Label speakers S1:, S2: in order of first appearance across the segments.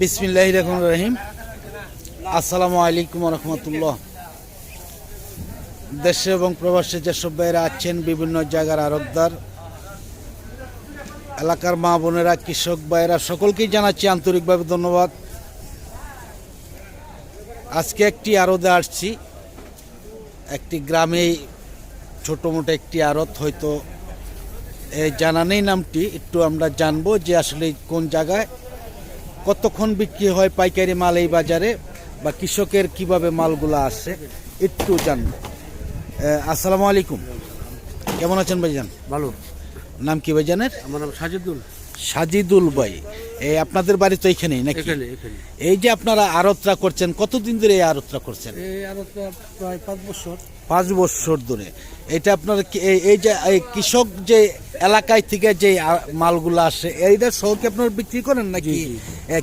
S1: বিসমিল্লাহ রহমান রহিম। আসসালামু আলাইকুম রহমতুল্লাহ দেশে এবং প্রবাসে যেসব ভাইয়েরা আছেন, বিভিন্ন জায়গার আরবদার, এলাকার মা বোনেরা, কৃষক ভাইয়েরা, সকলকেই জানাচ্ছি আন্তরিকভাবে ধন্যবাদ। আজকে একটি আরদে আসছি। একটি গ্রামে ছোটো মোটো একটি আরত হয়তো জানা নেই নামটি, একটু আমরা জানব যে আসলে কোন জায়গায় কতক্ষণ বিক্রি হয় পাইকারি মাল এই বাজারে বা কৃষকের কীভাবে মালগুলো আসে একটু জানব। আসসালামু আলাইকুম। কেমন আছেন ভাইজান?
S2: ভালো।
S1: নাম কি ভাইজানের?
S2: আমার নাম সাজিদুল।
S1: সাজিদুল ভাই। এই আপনাদের বাড়ি তো এখানেই নাকি? এই যে আপনারা আড়তরা করছেন কতদিন ধরে এই আড়তরা করছেন?
S2: এই আরও তো প্রায় পাঁচ বছর।
S1: পাঁচ বছর ধরে। এটা আপনার কি- এই- যে কৃষক যে এলাকায় থেকে যে মালগুলো আসে এইটা সহকে আপনারা বিক্রি করেন নাকি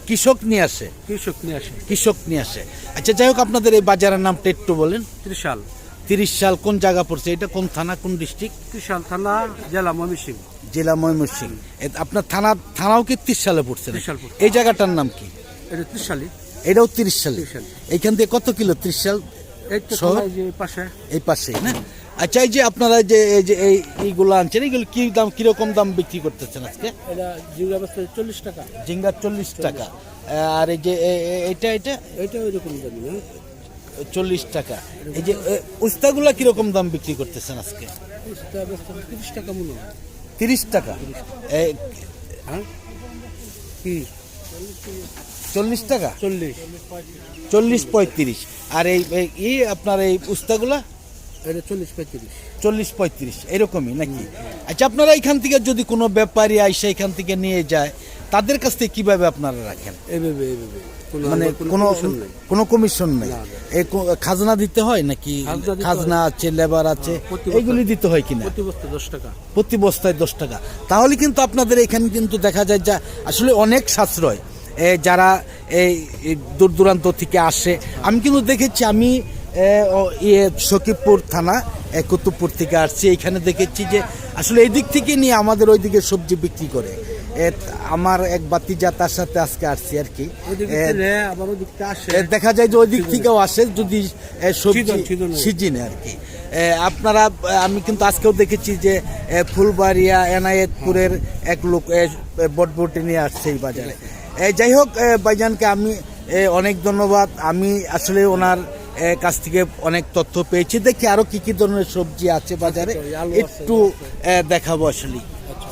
S1: কৃষক নিয়ে আসে?
S2: কৃষক নিয়ে আসে।
S1: কৃষক নিয়ে আসে। আচ্ছা যাই হোক আপনাদের এই বাজারের নামটা একটু বলেন।
S2: ত্রিশাল।
S1: তিরিশ সাল কোন জায়গা পড়ছে? এটা কোন থানা কোন ডিস্ট্রিক্ট?
S2: ত্রিশাল থানা জেলা ময়মনসিং
S1: জেলা ময়মনসিংহ। এ- আপনার থানা থানাও কি তিরিশ সালে পড়ছে নাকি?
S2: 30 সাল পড়ছে।
S1: এই জায়গাটার নাম কি?
S2: এটা ত্রিশালি
S1: এটাও তিরিশ সালে।
S2: 30 সালে।
S1: এইখান থেকে কত কিলো ত্রিশ সাল? শহর?
S2: এই যে পাশে।
S1: না আচ্ছা এই যে আপনারা যে এই যে এই এইগুলো আনছেন এইগুলো কি দাম কীরকম দাম বিক্রি করতেছেন আজকে?
S2: চল্লিশ টাকা।
S1: ঝিঙ্গা চল্লিশ টাকা। আর এই যে এটা এটা?
S2: এটা ওই রকম দামি
S1: চল্লিশ টাকা। এই যে উস্তাগুলা কীরকম দাম বিক্রি করতেছেন আজকে?
S2: তিরিশ টাকা হয়
S1: তিরিশ টাকা।
S2: হ্যাঁ।
S1: চল্লিশ টাকা?
S2: চল্লিশ।
S1: চল্লিশ পঁয়ত্রিশ। আর এই ই আপনার এই উস্তাগুলা?
S2: এটা চল্লিশ পঁয়ত্রিশ।
S1: চল্লিশ পঁয়ত্রিশ এরকমই নাকি? আচ্ছা আপনারা এখান থেকে যদি কোনো ব্যাপারী আইসে এখান থেকে নিয়ে যায় তাদের কাছ থেকে কীভাবে আপনারা রাখেন?
S2: এইভাবে
S1: মানে কোনো। কোনো কমিশন নেই। এই খাজনা দিতে হয় নাকি?
S2: খাজনা
S1: আছে লেবার আছে
S2: বছর।
S1: এইগুলি দিতে হয় কিনা?
S2: প্রতি বস্তা দশ টাকা।
S1: প্রতি বস্তায় দশ টাকা। তাহলে কিন্তু আপনাদের এখানে কিন্তু দেখা যায় যা আসলে অনেক সাশ্রয়। যারা এই দূর দূরান্ত থেকে আসে আমি কিন্তু দেখেছি আমি ইয়ে সকিবপুর থানা কুতুবপুর থেকে আসছি। এখানে দেখেছি যে আসলে এই দিক থেকে নিয়ে আমাদের ওই দিকে সবজি বিক্রি করে। আমার এক বাতিজা তার সাথে আজকে আসছি আর কি। দেখা যায় যে ওই দিক থেকেও আসে যদি সবজি
S2: সিজন,
S1: আর কি। আপনারা আমি কিন্তু আজকেও দেখেছি যে ফুলবাড়িয়া এনায়েতপুরের এক লোক বটবটি নিয়ে আসছে এই বাজারে। যাই হোক ভাইজানকে আমি অনেক ধন্যবাদ। আমি আসলে ওনার কাছ থেকে অনেক তথ্য পেয়েছি। দেখি আরও কি কি ধরনের সবজি আছে বাজারে।
S2: আচ্ছা,
S1: একটু দেখাবো আসলে।
S2: আচ্ছা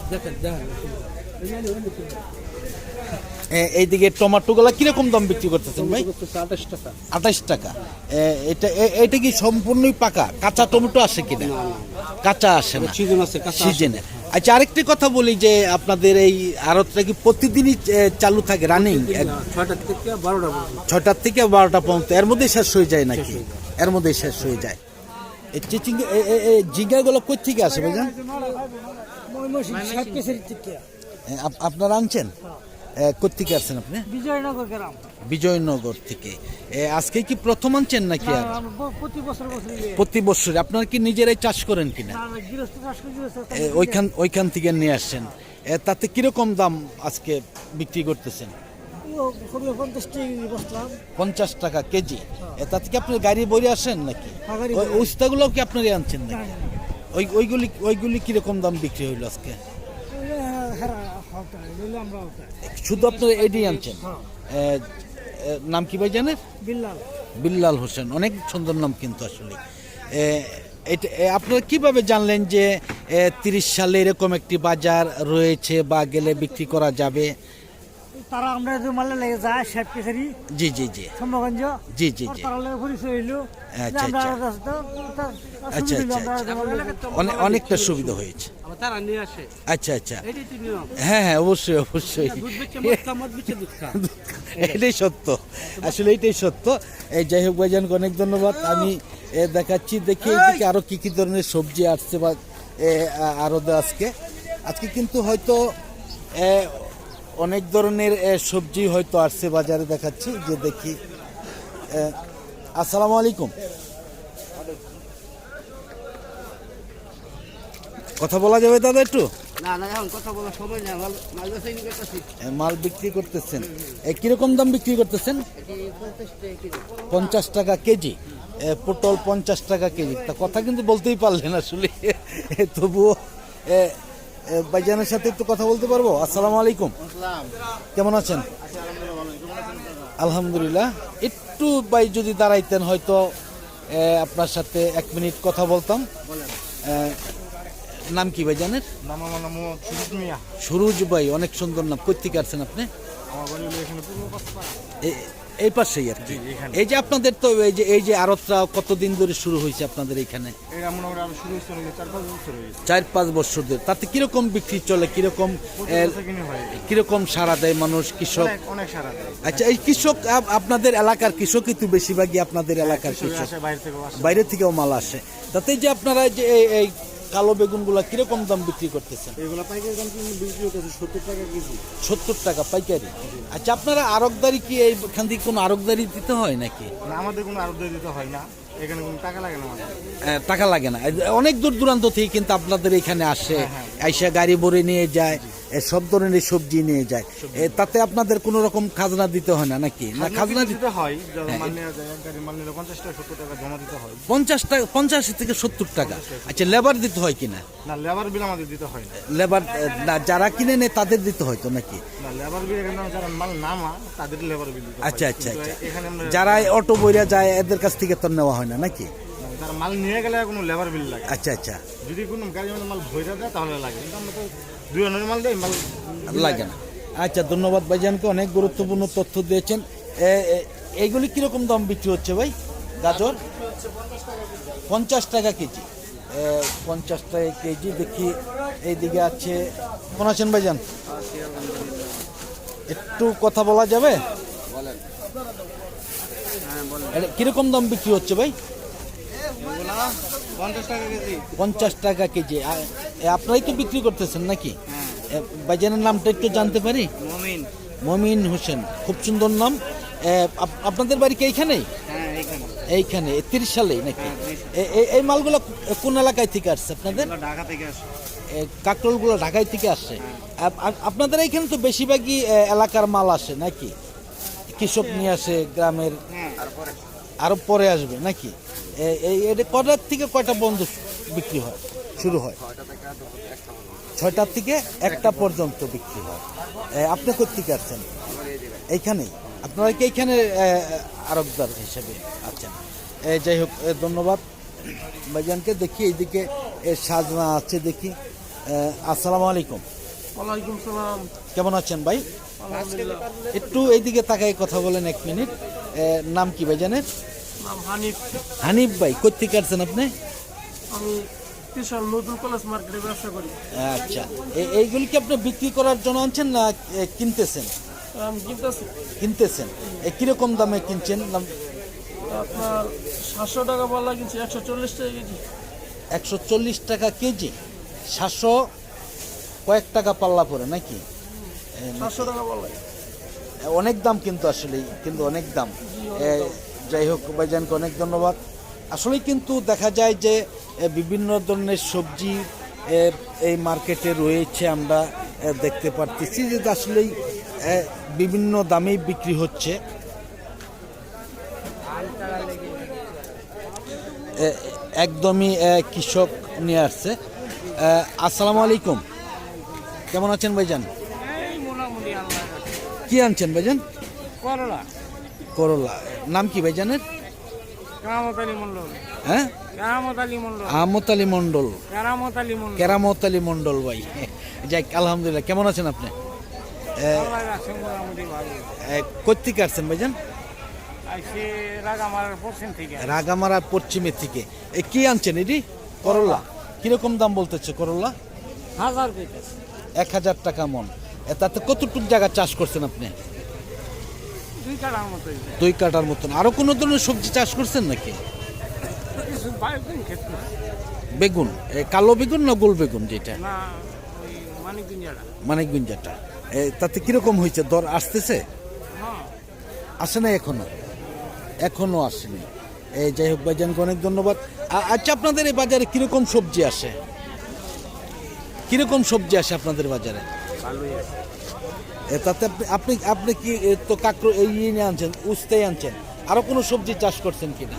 S1: এইদিকে টমাটোগুলা কীরকম দাম বিক্রি করতেছেন ভাই?
S2: আঠাশ টাকা।
S1: আঠাশ টাকা। এটা এটা কি সম্পূর্ণই পাকা? কাঁচা টমেটো আসে কিনা? কাঁচা আসে না।
S2: সিজন আছে।
S1: সিজনে আচ্ছা আরেকটি কথা বলি যে আপনাদের এই আড়তটা কি প্রতিদিনই চালু থাকে রানিং
S2: ছটার থেকে বারোটা পর্যন্ত।
S1: ছয়টার থেকে বারোটা পর্যন্ত। এর মধ্যে শেষ হয়ে যায় নাকি? এর মধ্যে শেষ হয়ে যায়। এই চিচিং জিঙ্গাগুলো কই থেকে। আসে বুঝলেন আপ- আপনারা আনছেন? কোথেকে আসছেন আপনি?
S3: বিজয়নগর গ্রাম।
S1: বিজয়নগর থেকে। আজকে কি প্রথম আনছেন নাকি আর?
S3: প্রতি বছর
S1: প্রতি বছর আপনারা কি নিজেরাই চাষ করেন কিনা? ওইখান ওইখান থেকে নিয়ে আসছেন। তাতে কীরকম দাম আজকে বিক্রি করতেছেন?
S3: পঞ্চাশ টাকা
S1: কেজি। এ, তাতে কি আপনার গাড়ি বই আসেন নাকি?
S3: হ্যাঁ।
S1: উস্তাগুলো কি আপনারই আনছেন নাকি? ওই ওইগুলি ওইগুলি কীরকম দাম বিক্রি হইল আজকে? শুধু আপনার এডি আনছেন? এ, নাম কি ভাই জানেন
S3: বিল্লাল।
S1: বিল্লাল হোসেন অনেক সুন্দর নাম কিন্তু আসলে। এটা আপনারা কীভাবে জানলেন যে তিরিশ সালে এরকম একটি বাজার রয়েছে বা গেলে বিক্রি করা যাবে?
S3: তারা আমরা যে মালে লেগে যায়
S1: জি জি জি।
S3: সম্ভগঞ্জ
S1: জি জি জি।
S3: তারা লেগে
S1: আচ্ছা, আচ্ছা। আচ্ছা, আচ্ছা, অনেক অনেকটা সুবিধা হয়েছে।
S2: তারা নিয়ে আসে।
S1: আচ্ছা আচ্ছা। হ্যাঁ হ্যাঁ অবশ্যই অবশ্যই। এটাই সত্য। আসলে এটাই সত্য। এই যাই হোক ভাইজানকে অনেক ধন্যবাদ। আমি দেখাচ্ছি দেখি এদিকে আরও কি কি ধরনের সবজি আসছে বা এ, আ- আরও আজকে। আজকে কিন্তু হয়তো অনেক ধরনের সবজি হয়তো আসছে বাজারে দেখাচ্ছি যে দেখি। আসসালামু আলাইকুম। কথা বলা যাবে দাদা একটু?
S2: মাল
S1: বিক্রি করতেছেন। কীরকম দাম বিক্রি করতেছেন? পঞ্চাশ টাকা কেজি। পটল পঞ্চাশ টাকা কেজি। তা কথা কিন্তু বলতেই পারলেন আসলে। তবুও ভাইজানের সাথে একটু কথা বলতে পারব? আসসালামু আলাইকুম। কেমন আছেন? আলহামদুলিল্লাহ। একটু ভাই যদি দাঁড়াইতেন হয়তো আপনার সাথে এক মিনিট কথা বলতাম। নাম কি ভাই জানেন সুরুজ ভাই অনেক সুন্দর নাম। কোথেকে আসছেন আপনি? এই পাশেই আর কি। এই যে আপনাদের তো এই যে এই যে আড়তটা কতদিন ধরে শুরু হয়েছে আপনাদের এখানে?
S4: চার পাঁচ বছর
S1: ধরে। তাতে কীরকম বিক্রি চলে? কীরকম কীরকম সারা দেয় মানুষ কৃষক?
S4: অনেক অনেক সারা দেয়।
S1: আচ্ছা এই কৃষক আপনাদের এলাকার কৃষক কিন্তু বেশিরভাগই আপনাদের এলাকার
S4: কৃষক। বাইরে
S1: থেকেও মাল আসে। তাতে যে আপনারা যে এই কালো বেগুনগুলা কীরকম দাম বিক্রি করতেছেন?
S4: এগুলো পাইকারি দাম বিক্রি সত্তর টাকা কেজি।
S1: সত্তর টাকা পাইকারি। আচ্ছা আপনারা আরকদারি কি এইখান থেকে কোনো আরকদারি দিতে হয় নাকি?
S4: না আমাদের কোনো আরকদারি দিতে হয় না। এখানে কোনো টাকা লাগে না
S1: টাকা লাগে না। অনেক দূর দূরান্ত থেকে কিন্তু আপনাদের এখানে আসে আইসা গাড়ি ভরে নিয়ে যায়। সব ধরনের সবজি নিয়ে যায়। এ, তাতে আপনাদের কোনো রকম খাজনা দিতে হয় না নাকি? না খাজনা দিতে
S4: হয় পঞ্চাশ টাকা দিতে হয়।
S1: পঞ্চাশ টাকা পঞ্চাশ থেকে সত্তর টাকা। আচ্ছা লেবার দিতে হয় কিনা
S4: না? লেবার বিল আমাদের দিতে হয় না।
S1: লেবার না যারা কিনে নেয় তাদের দিতে হয় তো নাকি?
S4: না লেবার বিল এখানে যারা মাল নামা তাদের লেবার বিল
S1: আচ্ছা আচ্ছা আচ্ছা। যারা অটো বইরা যায় এদের কাছ থেকে তো নেওয়া হয় না নাকি?
S4: যারা মাল নিয়ে গেলে কোনো লেবার বিল লাগে
S1: আচ্ছা আচ্ছা।
S4: যদি কোনো গাড়ি মাল ভরে দেয় তাহলে লাগে। কিন্তু আমরা তো
S1: লাগে না। আচ্ছা ধন্যবাদ ভাইজানকে অনেক গুরুত্বপূর্ণ তথ্য দিয়েছেন। এইগুলি কীরকম দাম বিক্রি হচ্ছে ভাই? গাজর? পঞ্চাশ টাকা কেজি। পঞ্চাশ টাকা কেজি দেখি এইদিকে আছে। কোন আছেন ভাইজান? একটু কথা বলা যাবে? কীরকম দাম বিক্রি হচ্ছে ভাই?
S4: পঞ্চাশ টাকা কেজি।
S1: আপনারাই তো বিক্রি করতেছেন নাকি? এ, ভাইজানের নামটা একটু জানতে পারি?
S4: মমিন।
S1: মমিন হোসেন। খুব সুন্দর নাম। আপনাদের বাড়ি কি এইখানেই?
S4: হ্যাঁ
S1: এইখানে। তিরিশ সালেই নাকি? এ- এই মালগুলো কোন এলাকায় থেকে আসছে আপনাদের?
S4: ঢাকা থেকে আসে
S1: কাকরোলগুলো ঢাকায় থেকে আসছে? আপ- আপ- আপনাদের এখানে তো বেশিরভাগই এলাকার মাল আসে নাকি? কৃষক নিয়ে আসে গ্রামের
S4: হ্যাঁ।
S1: আরও পরে আসবে নাকি? এটা কটার থেকে কয়টা বন্ধ বিক্রি হয়? শুরু হয়? ছয়টার থেকে একটা পর্যন্ত বিক্রি হয়। আপনি কোথেকে আসছেন? এইখানেই। আপনারা কি এইখানে আরবদার হিসেবে আছেন? যাই হোক ধন্যবাদ। ভাইজানকে দেখি এইদিকে সাজনা আছে দেখি। আসসালামু আলাইকুম।
S2: ওয়ালাইকুম সালাম।
S1: কেমন আছেন ভাই? একটু এইদিকে তাকাই কথা বলেন এক মিনিট। নাম কি ভাইজানের?
S2: নাম হানিফ।
S1: হানিফ ভাই কোথেকে আসছেন আপনি?
S2: আমি বিশাল নতুন কলেজ মার্কেটে ব্যবসা করি।
S1: আচ্ছা এইগুলি কি আপনি বিক্রি করার জন্য আনছেন না কিনতেছেন? কিনতেছেন। কীরকম দামে কিনছেন?
S2: আপনার সাতশো টাকা পাল্লা কিনছি একশো চল্লিশ টাকা কেজি।
S1: একশো চল্লিশ টাকা কেজি? সাতশো কয়েক টাকা পাল্লা পরে নাকি?
S2: সাতশো টাকা পাল্লা
S1: অনেক দাম কিন্তু আসলে কিন্তু অনেক দাম। যাই হোক ভাইজানকে অনেক ধন্যবাদ। আসলে কিন্তু দেখা যায় যে বিভিন্ন ধরনের সবজি এই মার্কেটে রয়েছে আমরা দেখতে পারতেছি যে আসলেই বিভিন্ন দামেই বিক্রি হচ্ছে। একদমই কৃষক নিয়ে আসছে। আসসালামু আলাইকুম। কেমন আছেন ভাইজান? কি আনছেন ভাইজান?
S2: করলা।
S1: করলা। নাম কি
S2: আলী মন্ডল
S1: হ্যাঁ?
S2: আলী মন্ডল কেরামত আলী
S1: ভাই। যাই আলহামদুলিল্লাহ। কেমন আছেন আপনি? কোথেকে আসছেন ভাইজান রাগামারা পশ্চিমের থেকে। এ কি আনছেন এটি? করলা। কীরকম দাম বলতেছে করলা?
S2: হাজার
S1: এক হাজার টাকা মন। তাতে কতটুক জায়গা চাষ করছেন আপনি?
S2: দুই কাটার মতো
S1: দুই কাটার মতন। আরও কোনো ধরনের সবজি চাষ করছেন নাকি? বেগুন। কালো বেগুন না গোল বেগুন যেটা?
S2: মানিক গুঞ্জাটা
S1: মানে তাতে কীরকম হয়েছে? দর আসতেছে? আসে না এখনও? এখনও আসেনি। এই যাই হোক ভাইজানকে অনেক ধন্যবাদ। আচ্ছা আপনাদের এই বাজারে কীরকম সবজি আসে? কীরকম সবজি আসে আপনাদের বাজারে? তাতে আপনি আপনি কি তো কাকরো এই ইয়ে নিয়ে আনছেন উস্তাই আনছেন। আরও কোনো সবজি চাষ করছেন কিনা?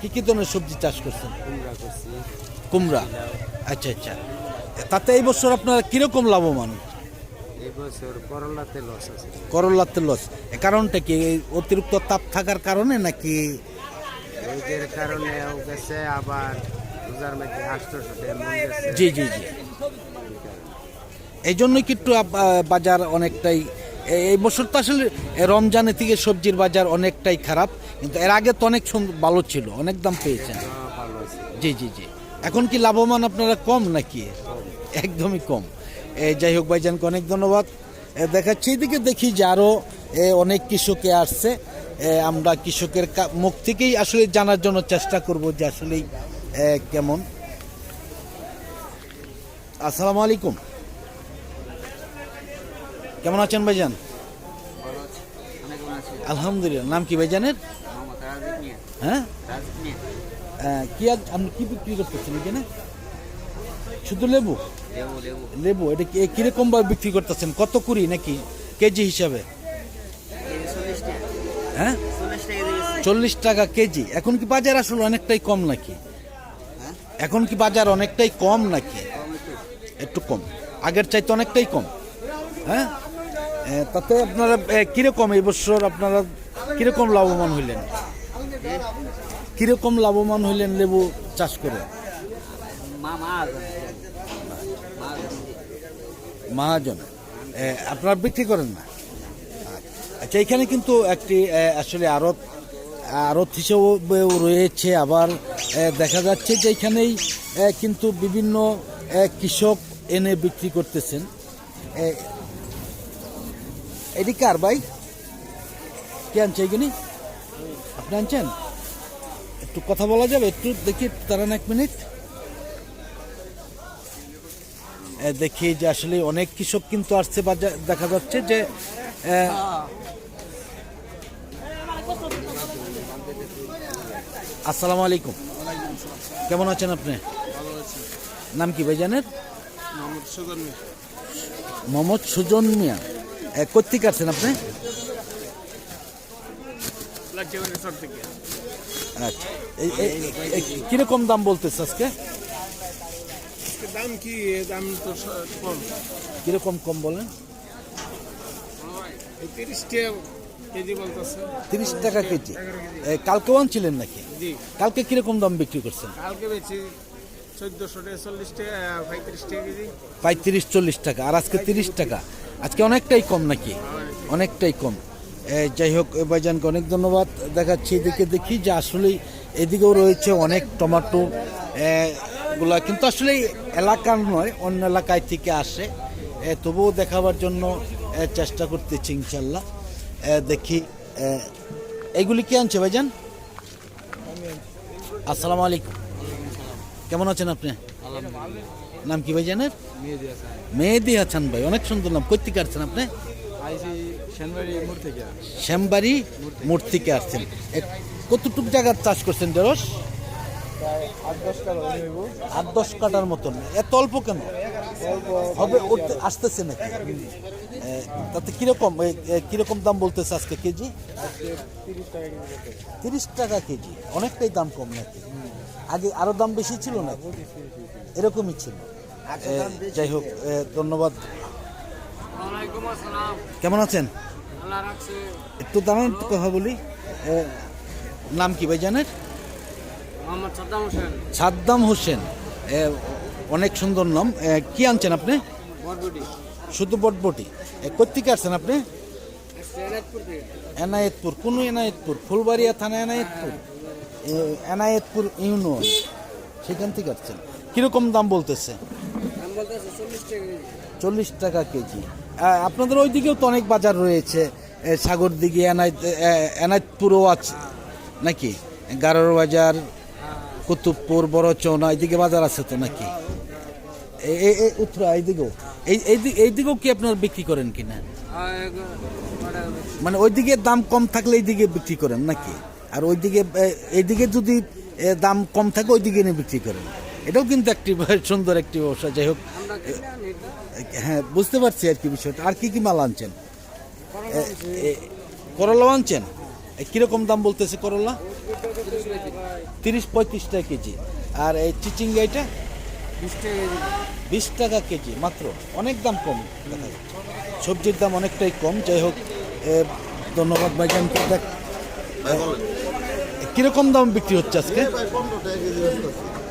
S1: কি কি ধরনের সবজি চাষ করছেন?
S5: কুমড়া
S1: আচ্ছা আচ্ছা। তাতে এই বছর আপনারা কীরকম লাভবান?
S5: করলাতে লস
S1: কারণটা কি? অতিরিক্ত তাপ থাকার কারণে নাকি
S5: কারণে আবার
S1: জি জি জি। এই জন্যই কি একটু বাজার অনেকটাই এই বছর তো আসলে রমজানের থেকে সবজির বাজার অনেকটাই খারাপ কিন্তু এর আগে তো অনেক ভালো ছিল অনেক দাম পেয়েছেন।
S5: ভালো
S1: জি জি জি। এখন কি লাভবান আপনারা কম নাকি? একদমই কম। যাই হোক ভাইজানকে অনেক ধন্যবাদ। দেখাচ্ছি এদিকে দেখি যে আরও এ, অনেক কৃষকে আসছে। আমরা কৃষকের মুখ থেকেই আসলে জানার জন্য চেষ্টা করব যে আসলেই কেমন। আসসালামু আলাইকুম। কেমন আছেন ভাইজান? আলহামদুলিল্লাহ। নাম কি ভাইজানের? হ্যাঁ? আহ, কি আপনি কি বিক্রি করতেছেন এখানে? শুধু লেবু? লেবু এটা কি কীরকম ভাবে বিক্রি করতেছেন? কত কুড়ি নাকি কেজি হিসাবে? হ্যাঁ? চল্লিশ টাকা কেজি এখন কি বাজার আসলে অনেকটাই কম নাকি? এখন কি বাজার অনেকটাই কম নাকি? একটু কম। আগের চাইতে অনেকটাই কম। হ্যাঁ? তাতে আপনারা কীরকম এই বছর আপনারা কীরকম লাভবান হইলেন? কীরকম লাভবান হইলেন লেবু চাষ করে? মহাজন। আপনারা বিক্রি করেন না? আচ্ছা এখানে কিন্তু একটি আসলে আড়ত আড়ত হিসেবেও রয়েছে। আবার দেখা যাচ্ছে যে এখানেই কিন্তু বিভিন্ন কৃষক এনে বিক্রি করতেছেন। এটি কার ভাই? কে আনছে এগুলি? আপনি আনছেন? একটু কথা বলা যাবে একটু দেখি দাঁড়ান এক মিনিট। দেখি যে আসলে অনেক কৃষক কিন্তু আসছে বাজার দেখা যাচ্ছে যে আসসালামু আলাইকুম। কেমন আছেন আপনি? নাম কি ভাই জানেন মোহাম্মদ সুজন মিয়া। কোথেকে আসছেন আপনি? আচ্ছা। কীরকম দাম বলতেছে আজকে?
S2: দাম কি? দাম তো কম।
S1: কীরকম কম বলেন?
S2: তিরিশ টাকা কেজি
S1: কালকেও আনছিলেন নাকি? কালকে কীরকম দাম বিক্রি করছেন?
S2: কালকে পঁয়ত্রিশ
S1: চল্লিশ টাকা, আর আজকে তিরিশ টাকা। আজকে অনেকটাই কম নাকি? অনেকটাই কম। যাই হোক ভাইজানকে অনেক ধন্যবাদ দেখাচ্ছি, এদিকে দেখি যে আসলেই এদিকেও রয়েছে অনেক টমাটো গুলা। কিন্তু আসলে এলাকার নয়, অন্য এলাকায় থেকে আসে। তবুও দেখাবার জন্য চেষ্টা করতেছি, ইনশাল্লাহ। দেখি এইগুলি কি আনছে ভাইজান? আসসালামু আলাইকুম। কেমন আছেন আপনি? নাম কি ভাই জানেন? মেহেদি হাসান। ভাই অনেক সুন্দর নাম। কই থেকে আসছেন আপনি? শ্যামবাড়ি মোড় থেকে। আসছেন। কতটুক জায়গার চাষ করছেন ঢেঁড়স? আট দশ কাটার মতন। এত অল্প কেন? হবে আসতেছে নাকি? তাতে কীরকম কীরকম দাম বলতেছে আজকে কেজি? তিরিশ টাকা কেজি। অনেকটাই দাম কম নাকি? আগে আরও দাম বেশি ছিল না? এরকমই ছিল। যাই হোক ধন্যবাদ। কেমন আছেন? একটু দাঁড়ান একটু কথা বলি। নাম কি ভাই জানেন?
S5: মোহাম্মদ সাদ্দাম হোসেন।
S1: অনেক সুন্দর নাম। কি আনছেন আপনি? শুধু বটবটি। কোথেকে আসছেন আপনি? এনায়েতপুর। কোন এনায়েতপুর? ফুলবাড়িয়া থানা এনায়েতপুর। এনায়েতপুর ইউনিয়ন সেখান থেকে আসছেন। কীরকম দাম বলতেছে?
S5: চল্লিশ টাকা কেজি।
S1: আপনাদের ওই দিকেও তো অনেক বাজার রয়েছে। সাগর দিকে এনায়েত এ, এনায়েতপুরও আছে নাকি? গারোর বাজার কুতুবপুর বড়চৌনা এইদিকে বাজার আছে তো নাকি? উত্তরা এইদিকেও। এই এই দি- কি আপনারা বিক্রি করেন কিনা? মানে ওইদিকে দাম কম থাকলে এইদিকে বিক্রি করেন নাকি? আর ওইদিকে এইদিকে যদি দাম কম থাকে ওইদিকে নিয়ে বিক্রি করেন এটাও কিন্তু একটি সুন্দর একটি ব্যবসা। যাই হোক হ্যাঁ বুঝতে পারছি আর কি বিষয়টা। আর কি কি মাল আনছেন? করলা আনছেন? কীরকম দাম বলতেছে করলা? তিরিশ পঁয়ত্রিশ টাকা কেজি। আর এই চিচিঙ্গা এটা? বিশ টাকা কেজি। মাত্র। অনেক দাম কম দেখা যাচ্ছে। সবজির দাম অনেকটাই কম। যাই হোক ধন্যবাদ ভাইজানকে দেখ কীরকম দাম বিক্রি হচ্ছে আজকে?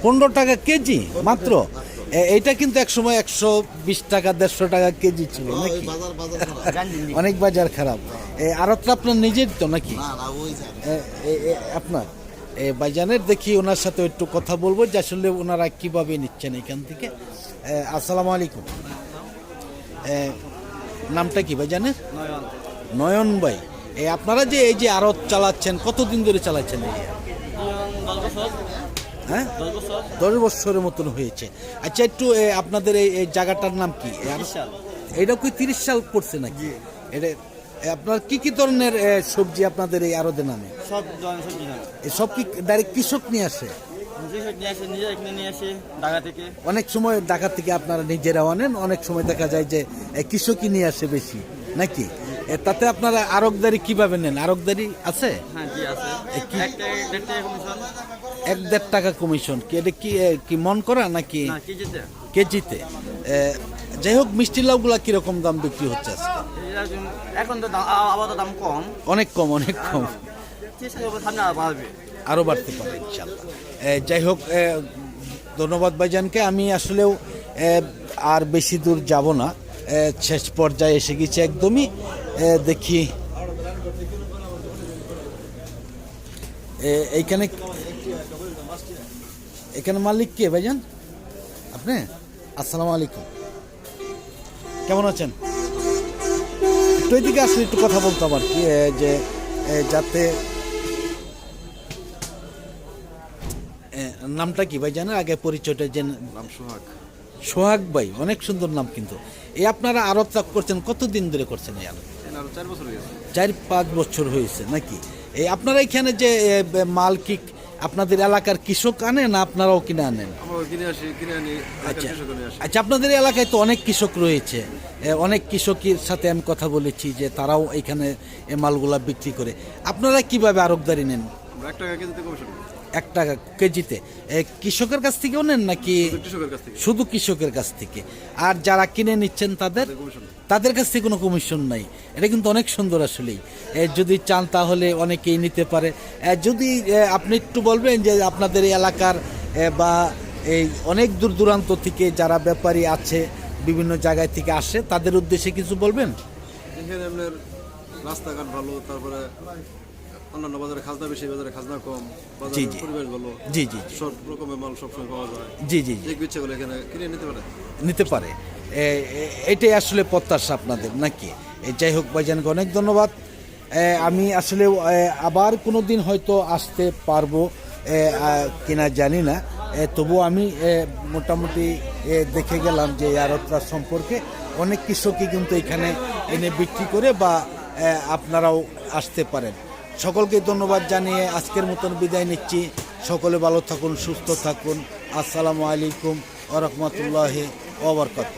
S1: পনেরো টাকা কেজি মাত্র? এইটা কিন্তু এক সময় একশো বিশ টাকা দেড়শো টাকা কেজি ছিল নাকি? অনেক বাজার খারাপ। আড়তটা আপনার নিজের তো নাকি? এ- এ- এ- আপনার? এ, বাইজানের দেখি ওনার সাথে একটু কথা বলব যে আসলে ওনারা কীভাবে নিচ্ছেন এখান থেকে। আসসালামু আলাইকুম। নামটা কি ভাইজানের? নয়ন ভাই। এই আপনারা যে এই যে আড়ত চালাচ্ছেন কতদিন ধরে চালাচ্ছেন হ্যাঁ? দশ বছরের মতন হয়েছে। আচ্ছা একটু আপনাদের এই জায়গাটার নাম কি? এটা কি তিরিশ সাল পড়ছে নাকি? এটা আপনার কি কি ধরনের সবজি আপনাদের এই আরদের নামে?
S6: সব সবজি
S1: সব কি ডাইরেক্ট কৃষক নিয়ে আসে? অনেক সময় ঢাকা থেকে আপনারা নিজেরা আনেন অনেক সময় দেখা যায় যে কৃষকই নিয়ে আসে বেশি নাকি? তাতে আপনারা আরকদারি কীভাবে নেন? আরকদারি আছে?
S6: হ্যাঁ
S1: এক দেড় টাকা কমিশন কি এটা কি কি মন করা নাকি
S6: কেজিতে।
S1: যাই হোক মিষ্টি লাউগুলা কীরকম দাম বিক্রি হচ্ছে
S6: এখন তো দাম আপাতত দাম কম।
S1: অনেক কম অনেক কম।
S6: আর
S1: বাড়তে পারে ইনশাল্লাহ। যাই হোক ধন্যবাদ ভাইজানকে। আমি আসলেও আর বেশি দূর যাব না। শেষ পর্যায়ে এসে গেছি একদমই। দেখি। এ, এইখানে এখানে মালিক কে ভাইজান? আপনি? আসসালামু আলাইকুম। কেমন আছেন? একটু এদিকে আসলে একটু কথা বলতাম আর কি যে যাতে নামটা কি ভাই জানেন আগে পরিচয়টা যে
S7: নাম সোহাগ।
S1: সোহাগ ভাই অনেক সুন্দর নাম কিন্তু। এই আপনারা আরব চাপ করছেন কতদিন ধরে করছেন এই আরব
S7: আরও চার
S1: পাঁচ বছর হয়েছে নাকি? এই আপনারা এখানে যে মাল কি আপনাদের এলাকার কৃষক আনে না আপনারাও কিনে আনেন? আচ্ছা। আচ্ছা আপনাদের এলাকায় তো অনেক কৃষক রয়েছে। অনেক কৃষকের সাথে আমি কথা বলেছি যে তারাও এখানে মালগুলা বিক্রি করে। আপনারা কীভাবে আরবদারি নেন?
S7: আমরা এক টাকা কেজিতে কমিশন করি।
S1: এক টাকা কেজিতে কৃষকের কাছ থেকেও নেন নাকি শুধু কৃষকের কাছ থেকে? আর যারা কিনে নিচ্ছেন তাদের? তাদের কাছ থেকে কোনো কমিশন নাই। এটা কিন্তু অনেক সুন্দর আসলেই। যদি চান তাহলে অনেকেই নিতে পারে। যদি আপনি একটু বলবেন যে আপনাদের এলাকার বা এই অনেক দূর দূরান্ত থেকে যারা ব্যাপারী আছে বিভিন্ন জায়গায় থেকে আসে তাদের উদ্দেশ্যে কিছু বলবেন?
S7: এখানে আপনার রাস্তাঘাট ভালো তারপরে অন্যান্য বাজারে খাজনা বেশি বাজারে খাজনা কম বাজারে
S1: জি।
S7: পরিবেশ ভালো
S1: জি জি জি।
S7: সব রকমের মাল সবসময় পাওয়া যায়।
S1: জি জি জি।
S7: ইচ্ছে করলে এখানে কিনে নিতে পারে?
S1: নিতে পারে। এটাই আসলে প্রত্যাশা আপনাদের নাকি? যাই হোক ভাইজানকে অনেক ধন্যবাদ। আমি আসলে আবার কোনো দিন হয়তো আসতে পারব কিনা জানি না। তবু আমি মোটামুটি দেখে গেলাম যে আড়তটা সম্পর্কে অনেক কৃষকই কিন্তু এখানে এনে বিক্রি করে বা আপনারাও আসতে পারেন। সকলকে ধন্যবাদ জানিয়ে আজকের মতন বিদায় নিচ্ছি। সকলে ভালো থাকুন, সুস্থ থাকুন। আসসালামু আলাইকুম ওরহমতুল্লাহ ওবরকাত